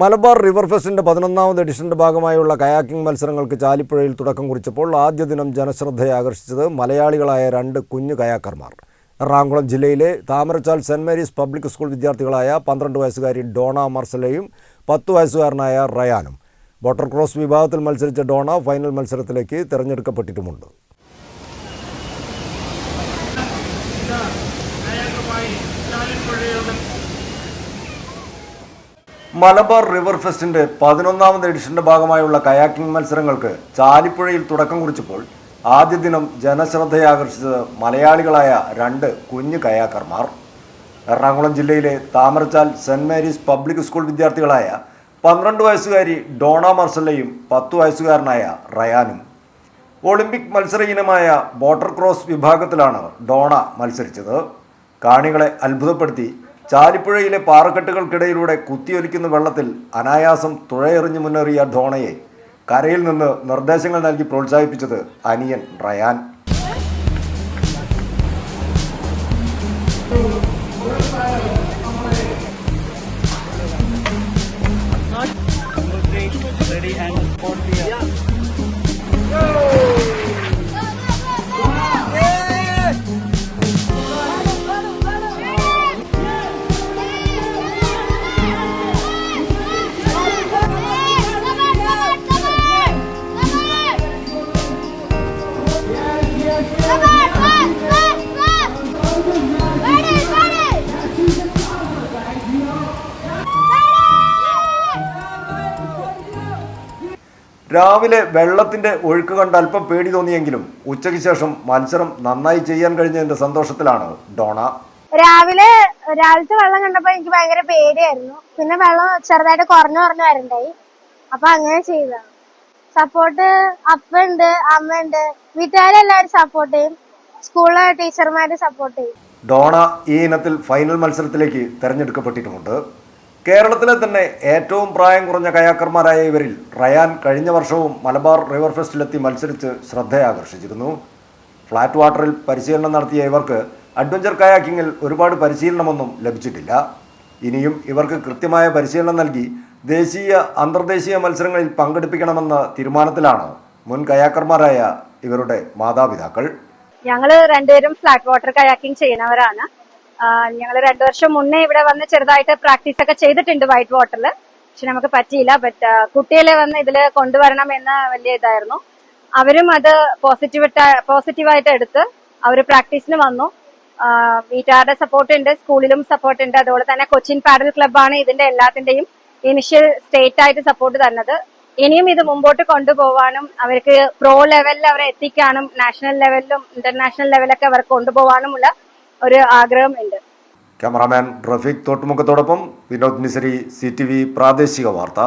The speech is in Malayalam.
മലബാർ റിവർ ഫെസ്റ്റിന്റെ പതിനൊന്നാമത് എഡിഷന്റെ ഭാഗമായുള്ള കയാക്കിംഗ് മത്സരങ്ങൾക്ക് ചാലിപ്പുഴയിൽ തുടക്കം കുറിച്ചപ്പോൾ ആദ്യ ദിനം ജനശ്രദ്ധയെ ആകർഷിച്ചത് മലയാളികളായ രണ്ട് കുഞ്ഞു കയാക്കർമാർ. എറണാകുളം ജില്ലയിലെ Thamarachal Saint Mary's Public School വിദ്യാർത്ഥികളായ പന്ത്രണ്ട് വയസ്സുകാരി ഡോണ മർസലയും പത്ത് വയസ്സുകാരനായ റയാനും. ബോട്ടർ ക്രോസ് വിഭാഗത്തിൽ മത്സരിച്ച ഡോണ ഫൈനൽ മത്സരത്തിലേക്ക് തിരഞ്ഞെടുക്കപ്പെട്ടിട്ടുമുണ്ട്. മലബാർ റിവർ ഫെസ്റ്റിന്റെ പതിനൊന്നാമത് എഡിഷന്റെ ഭാഗമായുള്ള കയാക്കിംഗ് മത്സരങ്ങൾക്ക് ചാലിപ്പുഴയിൽ തുടക്കം കുറിച്ചപ്പോൾ ആദ്യ ദിനം ജനശ്രദ്ധയാകർഷിച്ചത് മലയാളികളായ രണ്ട് കുഞ്ഞു കയാക്കർമാർ. എറണാകുളം ജില്ലയിലെ Thamarachal saint Mary's public school വിദ്യാർത്ഥികളായ പന്ത്രണ്ട് വയസ്സുകാരി ഡോണ മർസലയും പത്തു വയസ്സുകാരനായ റയാനും. ഒളിമ്പിക് മത്സര ഇനമായ ബോട്ടർ ക്രോസ് വിഭാഗത്തിലാണ് ഡോണ മത്സരിച്ചത്. കാണികളെ അത്ഭുതപ്പെടുത്തി ചാലിപ്പുഴയിലെ പാറക്കെട്ടുകൾക്കിടയിലൂടെ കുത്തിയൊലിക്കുന്ന വെള്ളത്തിൽ അനായാസം തുഴയെറിഞ്ഞു മുന്നേറിയ ഡോണയെ കരയിൽ നിന്ന് നിർദ്ദേശങ്ങൾ നൽകി പ്രോത്സാഹിപ്പിച്ചത് അനിയൻ റയാൻ. The രാവിലെ വെള്ളത്തിന്റെ ഒഴുക്ക് കണ്ട് അല്പം പേടി തോന്നിയെങ്കിലും ഉച്ചയ്ക്ക് ശേഷം മത്സരം നന്നായി ചെയ്യാൻ കഴിഞ്ഞതിന്റെ സന്തോഷത്തിലാണ് ഡോണ. രാവിലെ രാവിലത്തെ വെള്ളം കണ്ടപ്പോ എനിക്ക് ഭയങ്കര പേടിയായിരുന്നു. പിന്നെ വെള്ളം ചെറുതായിട്ട് കുറഞ്ഞു കുറഞ്ഞു വരണ്ടായി. അപ്പൊ അങ്ങനെ ചെയ്തതാണ് സപ്പോർട്ട് അപ്പുണ്ട് അമ്മയുണ്ട് വീട്ടുകാരെല്ലാവരും സപ്പോർട്ട് ചെയ്യും. സ്കൂളിലെ ടീച്ചർമാര് സപ്പോർട്ട് ചെയ്യും. ഡോണ ഈ ഇനത്തിൽ ഫൈനൽ മത്സരത്തിലേക്ക് തെരഞ്ഞെടുക്കപ്പെട്ടിട്ടുമുണ്ട്. കേരളത്തിലെ തന്നെ ഏറ്റവും പ്രായം കുറഞ്ഞ കയാക്കർമാരായ ഇവരിൽ റയാൻ കഴിഞ്ഞ വർഷവും മലബാർ റിവർ ഫെസ്റ്റിലെത്തി മത്സരിച്ച് ശ്രദ്ധയാകർഷിച്ചിരുന്നു. ഫ്ലാറ്റ് വാട്ടറിൽ പരിശീലനം നടത്തിയ ഇവർക്ക് അഡ്വഞ്ചർ കയാക്കിങ്ങിൽ ഒരുപാട് പരിശീലനമൊന്നും ലഭിച്ചിട്ടില്ല. ഇനിയും ഇവർക്ക് കൃത്യമായ പരിശീലനം നൽകി ദേശീയ അന്തർദേശീയ മത്സരങ്ങളിൽ പങ്കെടുപ്പിക്കണമെന്ന തീരുമാനത്തിലാണ് മുൻ കയാക്കർമാരായ ഇവരുടെ മാതാപിതാക്കൾ. ഞങ്ങൾ രണ്ടുപേരും ഫ്ലാറ്റ് വാട്ടർ കയാക്കിംഗ് ചെയ്യുന്നവരാണ്. ഞങ്ങൾ രണ്ടു വർഷം മുന്നേ ഇവിടെ വന്ന് ചെറുതായിട്ട് പ്രാക്ടീസ് ഒക്കെ ചെയ്തിട്ടുണ്ട് വൈറ്റ് വാട്ടറിൽ. പക്ഷെ നമുക്ക് പറ്റിയില്ല. ബട്ട് കുട്ടികളെ വന്ന് ഇതിൽ കൊണ്ടുവരണം എന്ന വലിയ ഇതായിരുന്നു. അവരും അത് പോസിറ്റീവ് പോസിറ്റീവായിട്ട് എടുത്ത് അവർ പ്രാക്ടീസിന് വന്നു. വീട്ടുകാരുടെ സപ്പോർട്ട് ഉണ്ട് സ്കൂളിലും സപ്പോർട്ട് ഉണ്ട്. അതുപോലെ തന്നെ കൊച്ചിൻ പാഡൽ ക്ലബ്ബാണ് ഇതിന്റെ എല്ലാത്തിന്റെയും ഇനിഷ്യൽ സ്റ്റേറ്റ് ആയിട്ട് സപ്പോർട്ട് തന്നത്. ഇനിയും ഇത് മുമ്പോട്ട് കൊണ്ടുപോകാനും അവർക്ക് പ്രോ ലെവലിൽ അവരെ എത്തിക്കാനും നാഷണൽ ലെവലിലും ഇന്റർനാഷണൽ ലെവലൊക്കെ അവർക്ക് കൊണ്ടുപോകാനുമുള്ള ഒരു ആഗ്രഹം ഉണ്ട് ക്യാമറാമാൻ റഫീഖ് തോട്ടുമുഖത്തോടൊപ്പം വിനോദ് മിശ്രി സി പ്രാദേശിക വാർത്ത.